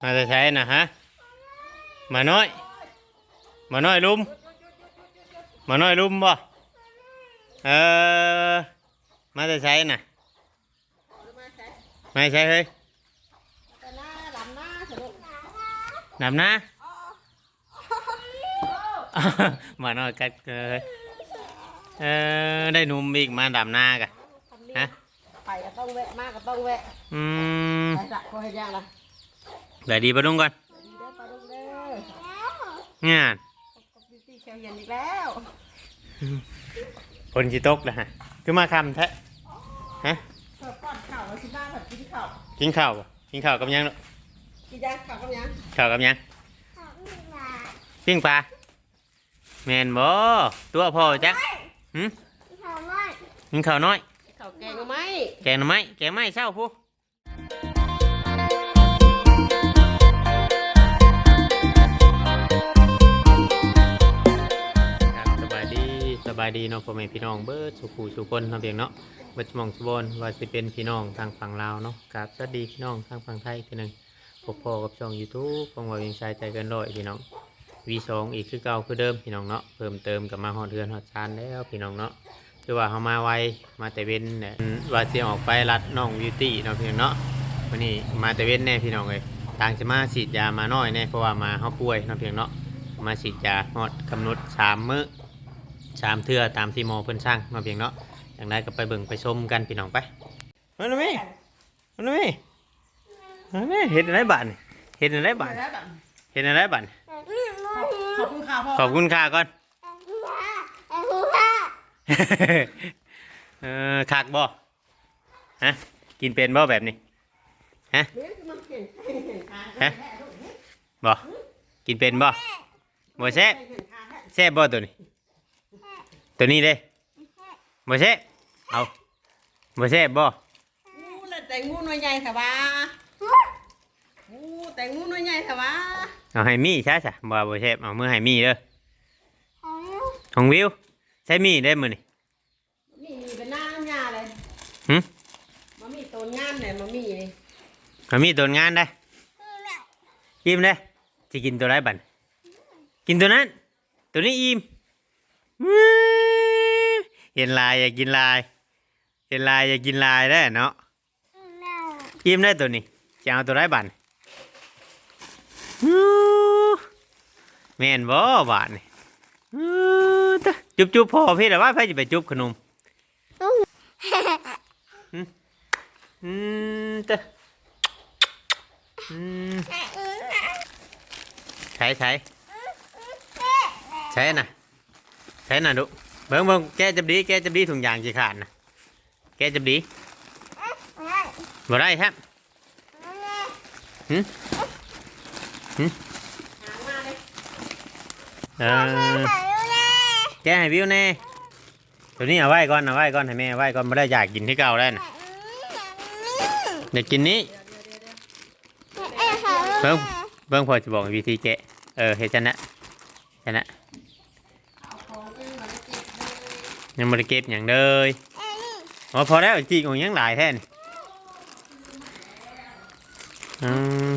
มาจะใช้นะฮะ มาน้อย มาน้อยลุม มาน้อยลุมบ่ เออ มาจะใช้น่ะไม่ใช่เฮ้ยดำนะมาน้อยกัดเกยเออได้หนุ่มอีกมาดำหน้ากะฮะไปก็ต้องแวะมากก็ต้องแวะ อืมไปละพอให้ยากละ เดี๋ยวดีปะลุงก่อนดีเด้อไปลูกเด้อเนี่ยกับบิวตี้เชียวเย็นอีกแล้วฝนสิตกนะฮะคือมาคำแท้ฮะเปิดป้อนข้าวไว้สิหน้าผัดกินข้าวกินข้าวบ่กินข้าวกับหยังเนาะกินยาข้าวกับหยังข้าวกับหยังปิ้งปลาแมนบ่ตัวพ่อจักหืมกินข้าวน้อยข้าวแกงเอาไหมแกงหน่อไม้แกงไม้เศร้าผู้ สบายดีเนาะพ่อแม่พี่น้องเบิร์ดสุขูสุคนเนาะเพียงเนาะเบิร์ดมองสุบนว่าสิเป็นพี่น้องทางฝั่งลาวเนาะครับสวัสดีพี่น้องทางฝั่งไทยทีหนึ่งพบพ่อกับช่องยูทูบของว่าวิงชายใจเกันร้อยพี่น้องวีสองอีกคือเก่าคือเดิมพี่น้องเนาะเพิ่มเติมกับมาหอดเดือนหอดชานแล้วพี่น้องเนาะคือว่าเขามาไวมาแต่เว้นเนี่ยว่าจะออกไปรัดน้องบิวตี้เนาะพี่น้องเนาะวันนี้มาแต่เว้นแน่พี่น้องเลยต่างจะมาฉีดยามาน้อยแน่เพราะว่ามาเขาป่วยเนาะพี่น้องเนาะมาฉีดยาหอดกำหนดสามมื้อ สามเทื่อตามที่หมอเพิ่นสั่งเนาะพี่น้องเนาะอย่างไรก็ไปเบิ่งไปชมกันพี่น้องไปมาหน่อยไหมมาหน่อยไหมมาหน่อยไหมเห็นอะไรบ้านเห็นอะไรบ้านแล้วแบบเห็นอะไรบ้านขอบคุณค่ะพ่อขอบคุณค่าก่อนเออคักบ่ฮะกินเป็นบ่แบบนี้เฮ้ยมันเก่งเก่งเก่งขาฮะบ่กินเป็นบ่บ่แซ่บเก่งขาแท้แซ่บบ่ตัวนี้ ตัวนี้เด้บ่แซ่บเอาบ่แซ่บบ่งูเลยแต่งูหน่วยใหญ่ค่ะว่างูแต่งูหน่วยใหญ่ค่ะว่าเอาให้มีช้าจ้ะบ่บ่แซ่บเอามือให้มีเด้อของวิวใช้มีได้มื้อนี่นี่มีเป็นหน้าหญ้าเลยหึมันมีต้นงามเนี่ยมันมีนี่เอามีตัวงานได้อิ่มได้สิกินตัวไรบัดกินตัวนั้น ตัวนี้อิ่มอื้อ เห็นลายอยากกินลาย เห็นลายอยากกินลายได้เนาะอิ่มได้ตัวนี้จะเอาตัวไรบันอู้แม่นบ่บาทนี่อู้ตะจุบจุบพอพี่แต่ว่าพี่จะไปจุบขนมอืมอืมตะอืมใช้ใช้ใช้น่ะใช้น่ะดุ เบิ่งเบิ่งแกจับดี แกจับดีถุงยางจีขาดนะแกจับดีบ่ได้ครับหางมาเออแกให้วิวแน่ตัวนี้เอาไว้ก่อนเอาไว้ก่อนให้แม่เอาไว้ก่อนไม่ได้อยากกินที่เก่าได้วนะอยากกินนี้เบิ่งเบิ่งพอจะบอกวิธีแกะเออเฮ็ดจันนะจันนะ เอาของขึ้นมาแล้วเก็บเลย ยังไม่ได้เก็บอย่างเลยอ๋อพอแล้วจริงของยังหลายแท่นอืม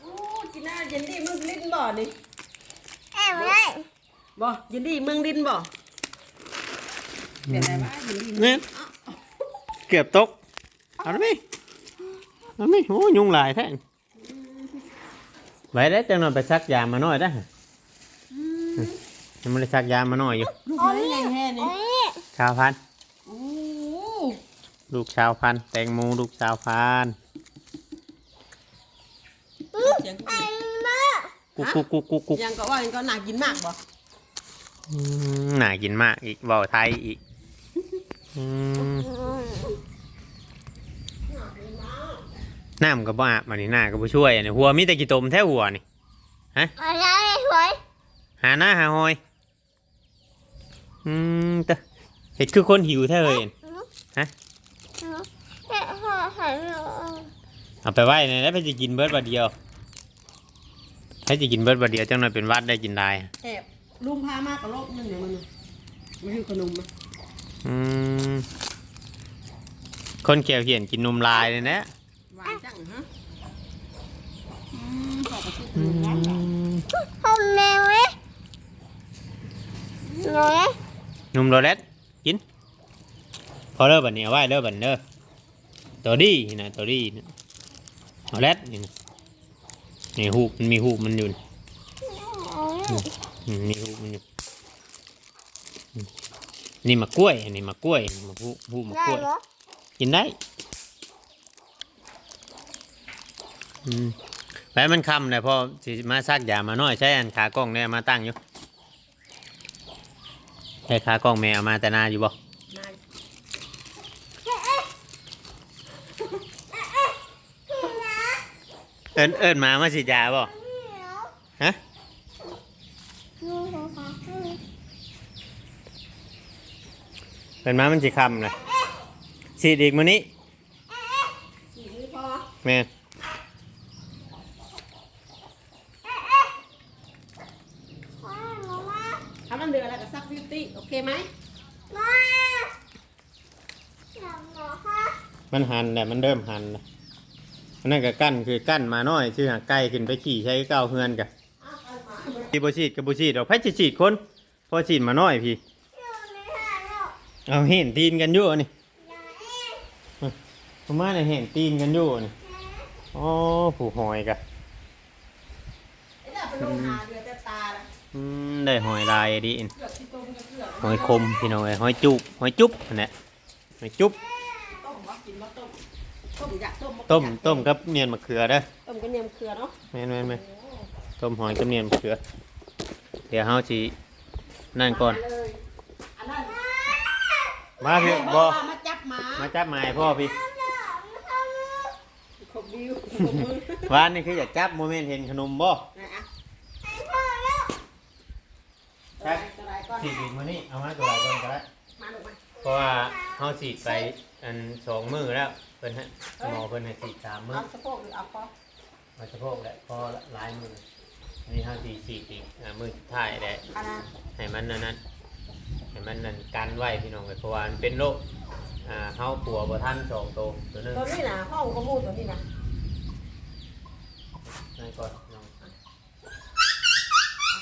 โอ้จีน่าเย็นดีเมืองลิ้นบ่นี่บ่เย็นดีเมืองลิ้นบ่เป็นไรวะเย็นดีเนี่ยเกือบตกเอาได้ไหมเอาไหมโอ้ยยุงหลายแท่น ไว้ได้จังหน่อยไปซักยามาหน่อยได้อยังไม่ได้ซักยามาหน่อยอยู่ลูกไม้ไงแฮ่นี่ชาวพันธุ์โอ้ลูกชาวพันธุ์แตงโมลูกชาวพันธุ์ยังกุ๊กกุ๊กกุ๊กกุ๊กกุ๊กยังก็ว่ายังก็หนักกินมากบ่อืมน่ากินมากอีกเบาไทยอีกอืม น้ำก็บ่อาบมานี่หน้าก็บ่ช่วยอันนี้หัวมีแต่กี่ตมแท้หัวนี่หาหน้าหาหอย อืมแต่เห็ดคือคนหิวแท้เลยเอาไปไว้ในแล้วเพื่อจะกินเบิร์ดบัดเดียวให้จะกินเบิร์ดบัดเดียวจังหน่อยเป็นหวัดได้กินได้ แอบลุงพามากกับโลกนึงเนี่ยมันน่ะมันคือขนมอะอืม คนเขียวเขียนกินนมลายเลยนะห วานจังฮะอืมขอบคุณอืหวานจังม hôm nay ấy rồi đấy นมโรเลตกิน พอเลิกบันนี้เอาไว้เลิกบันเด้อตัวดีนี่นะตัวดีนะโรเลตนี่นะนี่หูบมันมีหูบมันอยู่นี่อืมมีหูบมันอยู่อืมนี่มะกล้วยอันนี้มะกล้วยมะหูหูมะกล้วย rồi đó กินได้อืม ไปมันคำเลยพอสิมาซักยามาน้อยใช้อันขากล้องเนี่ยมาตั้งอยู่ใช้ขากล้องแมวมาแต่นาอยู่บ่นายเอิญเอิญมามาสิยาบ่ฮะเอิญมามันสิคำเลยสีดอีกมื้อนี้สี่มือพอแม่น ถ้ามันเดือดแล้วก็ซักบิวตี้โอเคไหม มันหันแหละมันเริ่มหันแล้วมันนั่นก็กั้นคือกั้นมาน้อยชื่อหาไก่ขึ้นไปขี่ใช้เก้าวเฮือนกะเอาเอามาพี่บฉีดกับบุฉีดดอกไผ่ฉีดคนพอฉีดมาน้อยพี่ เอาเห็นตีนกันอยู่นี่ผมมาเนี่ยเห็นตีนกันอยู่นี่อ๋อผูหอยกะไอ้เนี่ยเป็นลงหาเดือดแต่ตาละอืมได้หอยลายดีอินเกือบที่ต้มก็เกือบหอยคมพี่น้องเอ้ยหอยจุบหอยจุบนั่นแหละหอยจุบต้มบ่ กินบ่ต้มต้มอยากต้มบ่ต้มอยากต้มกับเนียนมะเขือเด้อต้มกับเนียมเกลือเนาะแม่นแม่นแม่นโอ้ต้มหอยกับเนียนมะเขือ เดี๋ยวเฮาสินั่นก่อน มาเลยอันนั้นมาพี่แม่บ่ว่ามาจับหมามาจับไม้พ่อพี่ขบวิวขบมือวานนี่คืออยากจับโมเมนต์เห็นขนมบ่ไหนอะครัตัวไหนก่อนสีดอีกมื้อนี้เอามาตัวไหนก่อนก็ได้มาลงมา เพราะว่าเฮาสีดไปอันสองมื้อแล้วเพิ่นให้หมอเพิ่นให้สีดสามมื้อเอาสะโพกหรือเอาคอมาสะโพกแหละพอหลายมื้ออันนี้เฮาสีสีดอีกอ่ามื้อสุดท้ายแหละอันนั้นให้มันนั่นนั่นให้มันนั่นกันไว้พี่น้องเอ้ยเพราะว่ามันเป็นโรคอ่าเฮาปัวบ่ทันสองโตวตัวหนึงตัวนี้นะห้องก็มูตัวนี้นะนั่นก่อนน้อง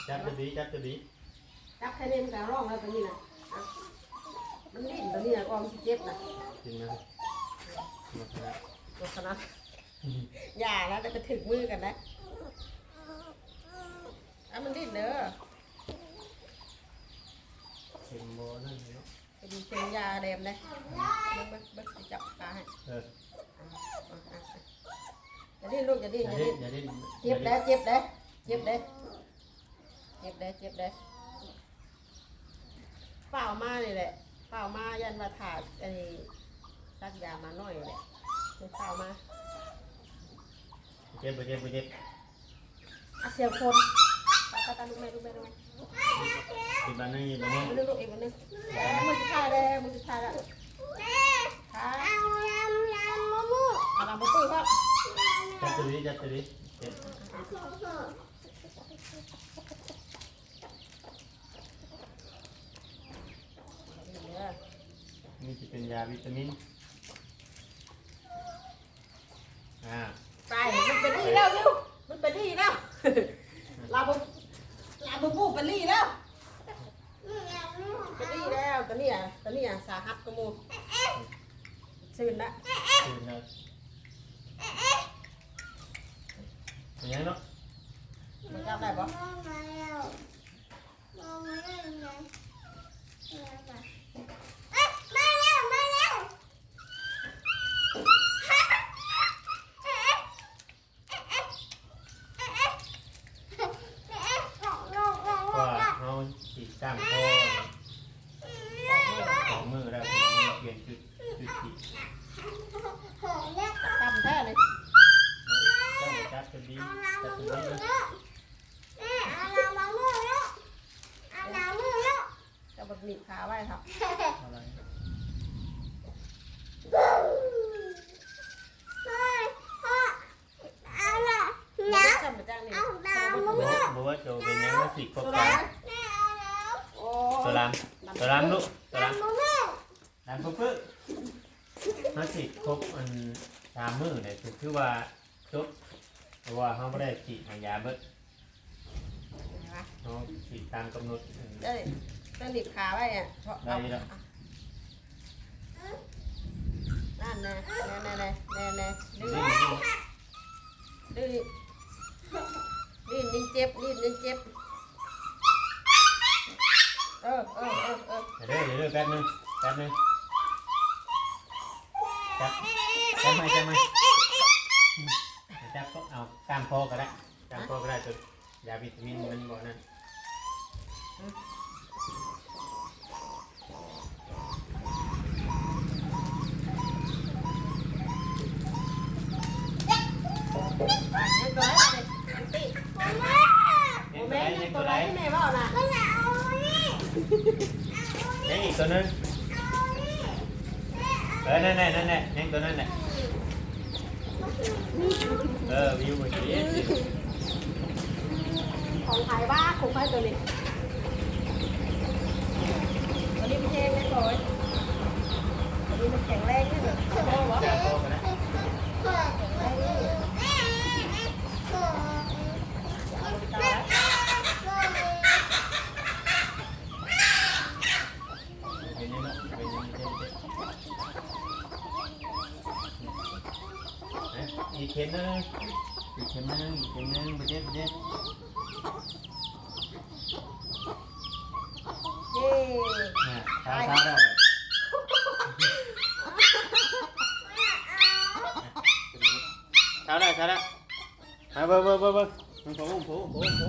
จับจะดีจับจะดีจับแค่นี้มันก็ร้องแล้วตัวนี้นะอะ มันดิ้นตัวนี้นะก็มันสิเจ็บนะจริงนะมาขนาดตัวขนาดอย่าแล้วจะถึงมือกันนะอะมันดิ้นเด้อเข็มบ่นั่นเนาะเป็นเป็นยาแดมเลยเบิ้งเบิ้งเบิ้งสิจับตาให้เอออะอะอะอย่าดิ้นลูกอย่าดิ้นอย่าอย่าดิ้ดิ้นนอย่าดิ้นเจ็บเด้อเจ็บเด้อเจ็บเด้อเจ็บเด้อเจ็บเด้อเปล่ามานี่แหละ เปล่ามายันมาถาดไอ้ซักยามาหน่อยแหละไม่เปล่ามาเจ็บบ่เจ็บบ่เจ็บอาเสียคนตาตาตาลูกแม่ลูกแม่ลูกแม่สิบ้านนี้บ้านนี้มาลูกลูกอีกวันหนึงมือสุดท้ายแล้วมือสุดท้ายแล้วค่ะเอาลำมือปุ้ยพ่อจับตัวนี้จับตัวนี้เจ็บเดี๋ยว นี่จะเป็นยาวิตามิน อ่า ไปมันเป็นลี่แล้วลูกมันเป็นลี่แล้วลาบุลาบุปูเป็นลี่แล้วเป็นลี่แล้วตอนนี้อะตอนนี้อะสาหัสกว่าหมูซื่นละตื่นแล้วเป็นยังเนาะมันจับได้ปะ เพราะว่าเขาฉีดจ้างคอสองมือแล้วเปลี่ยนจุดจุดฉีด จำแท้เลย เจ้าจับตัวนี้จับตัวนี้เลย จะบดหนีบขาไว้ครับ อะไร จำไปจ้างนี่ บอกว่าโจเป็นยังว่าสิกบกันโอ้ตัวลามตัวลามลูกตัวลามลามปุ๊บปุ๊บเขาฉีดครบอันสามมื้อเนี่ยคือคือว่าจบเพราะว่าเขาไม่ได้ฉีดให้ยาเบิดเห็นไหมเขาฉีดตามกำหนดอืมได้ต้องดิบขาไว้อะเพราะเอาได้แล้วนั่นแน่แน่แน่แน่แน่ดื้อนี่นี่ดื้อ ดิ้นดิ้นเจ็บดิ้นดิ้นเจ็บ เออเออเออเออเดี๋ยวเดี๋ยวเดี๋ยวแป๊บนึงแป๊บนึงจับจับไหมจับไหมอืมจับก็เอาตามคอก็ได้ตามคอก็ได้ตัวยาวิตามินมันบอกนั่นอะยังตัวไหนยังตีเห็น โมตัวแม่ไหนยัเห็งนตัตัววไหไหนนแม่บอกนะเห็นอีกตัวนึงเออนั่นแหละนั่นแหละเห็นตัวนั้นแหละเออวิวเมื่อกี้ของใครบ้าของใครตัวนี้ตัวนี้มันแห้งไหมบอยตัวนี้มันแข็งแรงนี่เหรอใช่ไหมวะ จับคอก็ได้ แรงนี่เอาไปต่อแล้ว เห็นนี่เนาะเห็นนี่เห็นนี่เอ๊ะอีกเข็มนึงอีกเข็มนึงอีกเข็มนึงไปเด็ดไปเด็ด เย้ อะเท้าเท้าได้เลยเท้าได้เท้าได้มา เบิ่งเบิ่งเบิ่งเบิ่งมันโผล่โผล่โผล่โผล่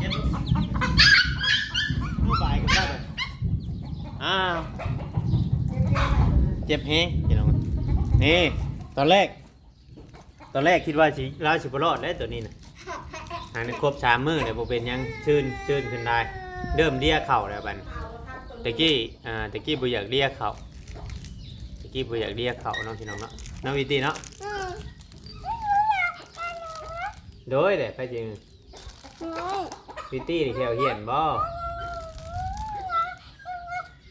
เย็นลูกบ่ายกันได้เลยอ้าวเจ็บแฮงพี่น้องนี่ตอนแรก ตอนแรกคิดว่าสิเราสิบรอดแล้วตัวนี้นะหาในครบสามมือเนี่ยโบเป็นหยังชื่นชื่นขึ้นได้ เริ่มเลียเข่าแล้วบัดนตะกี้อ่าตะกี้บ่อยากเลียเข่าตะกี้บ่อยากเลียเข่าเนาะพี่น้องเนาะน้องวิตีเนาะ โดยเด้ไปจริงวิตีนี่แถวเหียนบ่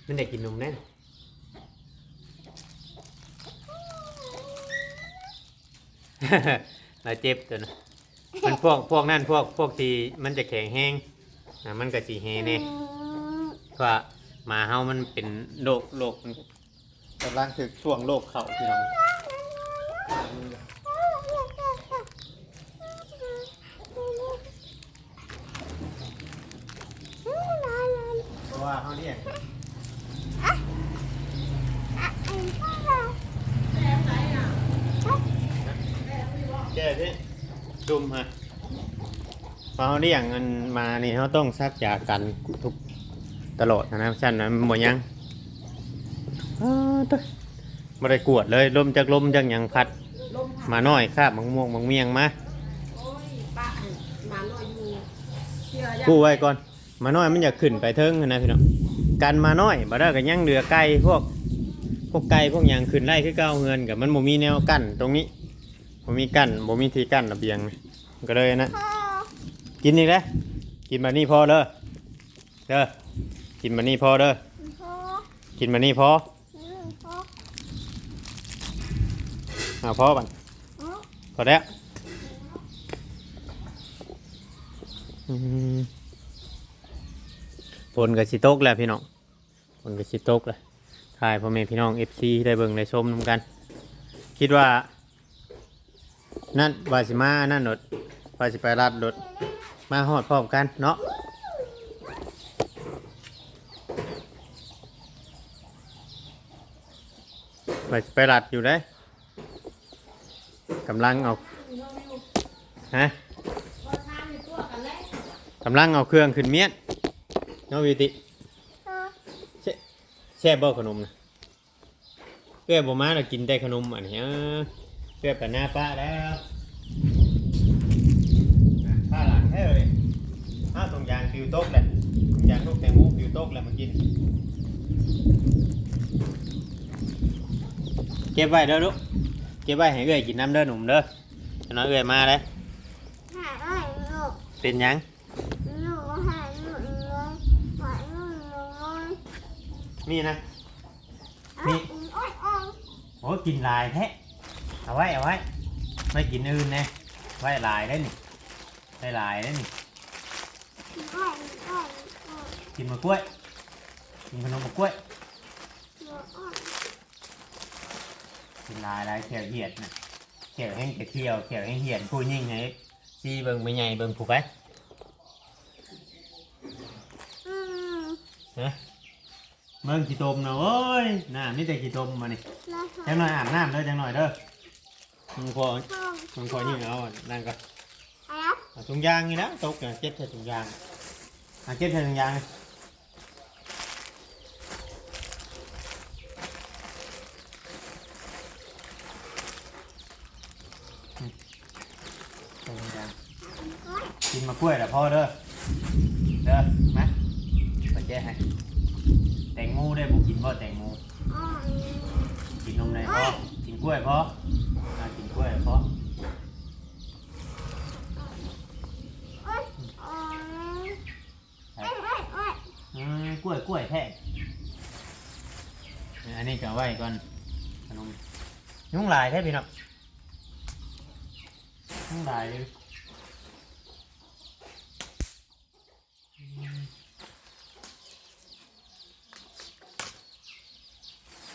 มันได้กินนมแน่นเราเจ็บตัวนะมันพวกพวกนั่นพวกพวกที่มันจะแข็งแห้งอะมันก็สีแห้งเนี่ยเพราะว่าหมาเฮามันเป็นโรคโรคมันกำลังถึกช่วงโรคเข่าพี่น้องเพราะว่าเฮาเรียกแก้ที่ ดุมฮะพอเฮาเรียกเงินมานี่เฮาต้องซักยากันทุกตลอดนะฉันนะมันบ่ยังอ้าวตะบ่ได้กวดเลยลมจากลมจากหยังพัดลมผ่านมาน้อยคาบมังม่วงมังเมียงมาโอ้ยป้าหมาน้อยอยู่เชื่อยังกู้ไว้ก่อน มาน้อยมันอยากขึ้นไปเทิงนะพี่น้องกันมาน้อยบ่ได้ก็ยังเหลือไก่พวกพวกไก่พวกหยังขึ้นไล่คือเก้าเฮือนกับมันบ่มีแนวกั้นตรงนี้บ่มีกั้นบ่มีที่กั้นระเบียง ก็เลยนะ กินอีกแล้วกินมานี่พอเด้อเด้อกินมานี่พอเด้อกินมานี่พออ่าพอบันพอแล้วอืมฝนกับสิตกแล้วพี่น้องฝนกับสิตกแล้วถ่ายพ่อแม่พี่น้องเอฟซีได้เบิ่งได้ชมนำกัน คิดว่า นั่นวาสิมานั่นรถ วาสิไปรัดรถมาหอดพร้อมกันเนาะไปไปรัดอยู่ได้กำลังเอาฮะกำลังเอาเครื่องขึ้นเมียนเนาะวิติแช่แช่บ่ขนมนะเพื่อบ่มาเรากินแต่ขนมอันนี้เออเพื่อไปหน้าป้าแล้วอะป้าหลังให้เลย อ้าวตรงยางฟิว โต๊กแหละตรงยางลูกแตงโมฟิวโต๊กแหละมากินเก็บไว้เด้อลูกเก็บไว้ให้เอื้อยกินน้ำเด้อหนุ่มเด้อจะน้อยเอื้อยมาเลยเป็นหยังนี่นะนี่โอ้กินลายแท้เอาไว้เอาไว้ไม่กินอื่นนะไว้ลายได้นี่ไว้ลายได้นี่ อ้อนอ้อนอ้อน กินมะกล้วย กินขนมมะกล้วยอ้อนกินลายลายแขวเหียดนะแขวแห้งแต่เที่ยวแขวแห้งเหียดพูดยิ่งไงซีเบิ่งไม่ใหญ่เบิ่งผูกไปอืมฮะเบิ่งขี้ตมนะโอ้ยน่ามีแต่ขี้ตมมานี่แล้วจังหน่อยอาบน้ำเด้อจังหน่อยเด้อมึงพอห้องมึงพอยิ่งเอาอันนั่นก็อะไรเอาถุงยางนี่นะตกเนี่ยเจ็บใส่ถุงยางอะเจ็บใส่ถุงยางนี่อืมใส่ถุงยาง กินมะกล้วยแต่พ่อเด้อ เด้อมาไปแจ้ให้ แตงโมได้บุกินบ่แตงโมกินนมไหนพ่อกินกล้วยพ่อกินกล้วยพ่ออ้อนอ้อนเอ้ยเอ้ยเอ้ยอืมกล้วยกล้วยแท้อันนี้ก็เอาไว้ก่อนขนมยุ่งลายแท้พี่น้องยุ่งลายเลยอืม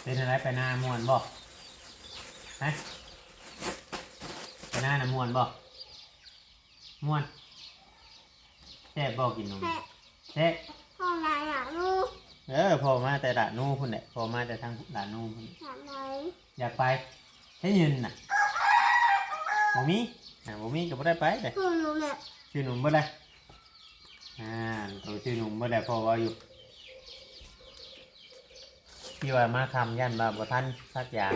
เป็นอะไรไปหน้ามวนบ่ฮะไปหน้าน่ะมวนบ่มวนแซ่บบ่กินนมแพะแซ่บห้องไหนอะลูกเออพอมาแต่ด่านนู่นพุ่นแหละพอมาแต่ทางด่านนู่นพุ่นทำไมอยากไปใช้ยืนน่ะบ่มีอ่าบ่มีก็บ่ได้ไปเลยคือหนูเนี่ยชื่อหนุ่มบ่ได้อ่าตัวชื่อหนุ่มบ่ได้พอว่าอยู่ ที่ว่ามาคำยันบ่าบ่ทันสักอย่าง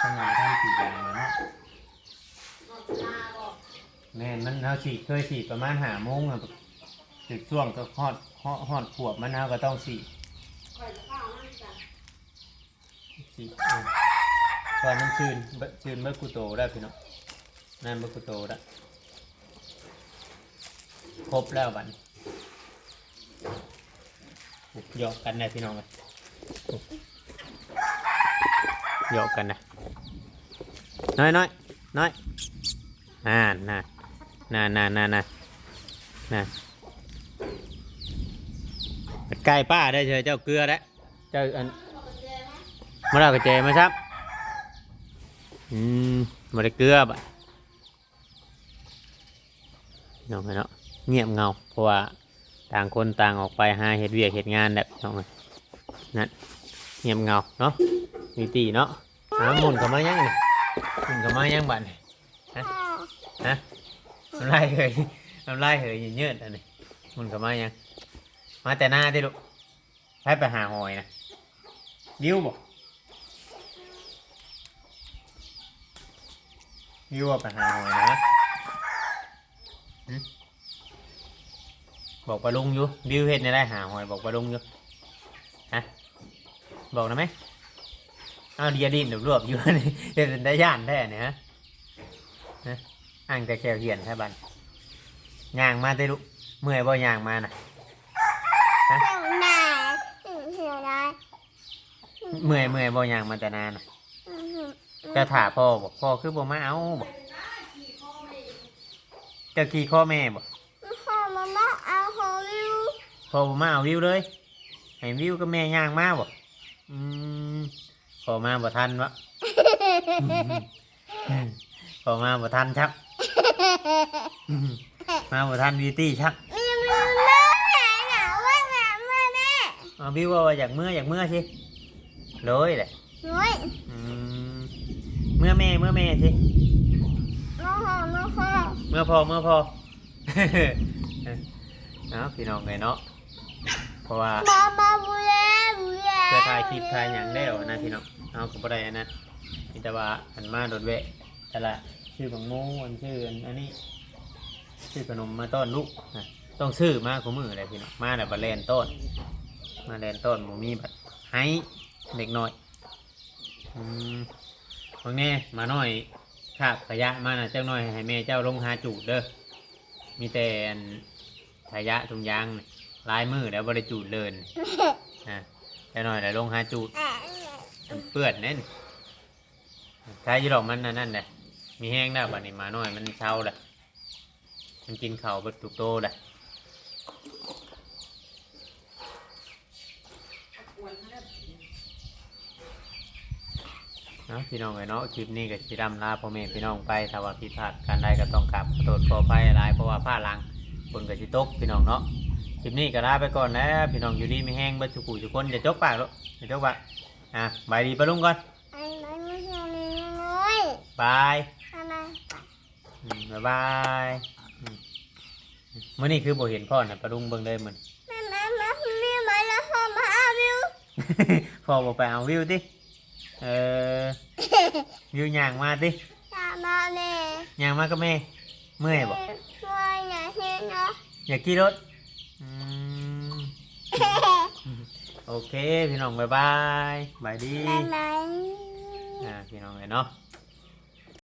ทั้งานท่านสี่อย่างเนาะแม่นมันเฮาสิเคยสิประมาณ5โมงอะถึงช่วงก็ฮอดฮอดฮอดขวบมันเฮาก็ต้องสิสิเออตอนมันชื่นเบิชื่นเมื่อกูโตได้พี่น้องนั่นเมื่อกูโตได้ครบแล้วบันหยอกกันนะพี่น้องเลย หยกกันนะ น้อยน้อยน้อยน่าน่าน่าน่าน่าน่าน่าใกล้ป้าได้เชยเจ้าเกลือแล้ว เจ้าอันมาเรากระเจมาครับ อืมมาได้เกลือบ่ะน้องเนาะเงียบเงา เพราะว่าต่างคนต่างออกไปหาเห็ดเวียกเห็ดงานแบบน้องเอ้ย นั่นเงียบเงาเนาะมีตีเนาะหาหมุนกับมายังนี่หมุนกับมายังบัดนี่พ่อฮะน้ำลายเหยน้ำลายเหยเยืดๆอันนี้หมุนกับมายัง มาแต่หน้าดิลูกให้ไปหาหอยนะวิวบ่วิวว่าไปหาหอยนะบอกปลาลุงอยู่วิวเห็นในได้หาหอยบอกปลาลุงอยู่ฮะ บอกนะไหมเอาเดียดินรวบๆอยู่นี่เห็นได้ย่านแท้เนี่ยฮะฮะอ่างแต่แควเหียนแท้บันย่างมาได้ลูกเมื่อยบ่ย่างมาน่ะเสียวหนาเสียวได้เมื่อยเมื่อยบ่ย่างมาแต่นานน่ะจะถาพ่อบอกพ่อคือบ่มาเอาบอกจะขี่ข้อแม่บอกพ่อมามาเอาโฮวิวพอผมมาเอาวิวเลยให้วิวกับแม่ย่างมาบ่อื มพอมาบ่ทันวะพอมาบ่ทันชัก มาบ่ทันวิวตี้ชักมีมือแม่หนาวว่าหนาวแม่แม่เอาวิวว่าอยากเมื่ออยากเมื่อสิเลยแหละน้อยอืมเมื่อแม่เมื่อแม่สิน้องหอมน้องหอมเมื่อพอเมื่อพอเอาพี่น้องเลยเนาะเพราะว่าบาบาบุเล่บุเล่เพื่ อถ่ายคลิปถ่ายอย่างได้หรอนะพี่น้องเอาก็บ่ได้อันนั้นมีแต่ว่าอันมาโดดเวะแต่ละชื่อของโมอันชื่ออันอันนี้ ชื่อขนมมาต้อนลูกนะต้องซื้อมาของมืออะไรพี่น้องมาแต่บัแลนต้น มาแลนต้นหมูมีบัดให้เด็กน้อยอืมบางแน่มาหน่อยขาบขยะมาน่ะเจ้าน้อยให้แม่เจ้าลงหาจูดเด้อมีแต่อันขยะถุงยางนี่ลายมือแล้วบริจูดเลยนี่นะ เจ้าน้อยแล้วลงหาจูดมันเปื้อนเน่นถ้าอยู่ดอกมันนั่นนั่นแหละมีแห้งได้บัดนี้หมาน้อยมันเช้าแหละมันกินข้าวเบิดตุกโตแหละกวนเขาแล้วเนาะพี่น้องเอ้ยเนาะคลิปนี้ก็สิดำลาพ่อแม่พี่น้องไปถ้าว่าผิดพลาดการใดก็ต้องกราบขอโทษขออภัยหลายเพราะว่าผ้าลังคนก็สิตกพี่น้องเนาะ คลิปนี้ก็ลาไปก่อนแล้วพี่น้องอยู่ดีไม่แห้งเบิดทุกผู้ทุกคนอย่าจกปากลูกอย่าจกปากอะบายดีปะลุงก่อนไอ้มันไม่ใช่น้อยบายอะไรอืมบ๊ายบายอืมมื่อนี้คือบ่เห็นพ่อนะปะลุงเบิ่งเลยมัน แม่แม่แม่มีไหมแล้วพ่อมาเอาวิวพ่อบอกไปเอาวิวดิเออวิวย่างมาดิตามมาแม่ย่างมาก็แม่เมื่อยบ่ ช่วยหน่อยสิเนาะ อยากขี่รถ อืมโอเค พี่น้องบ๊ายบายบายดี บ๊ายบาย อ่าพี่น้องเลยเนาะ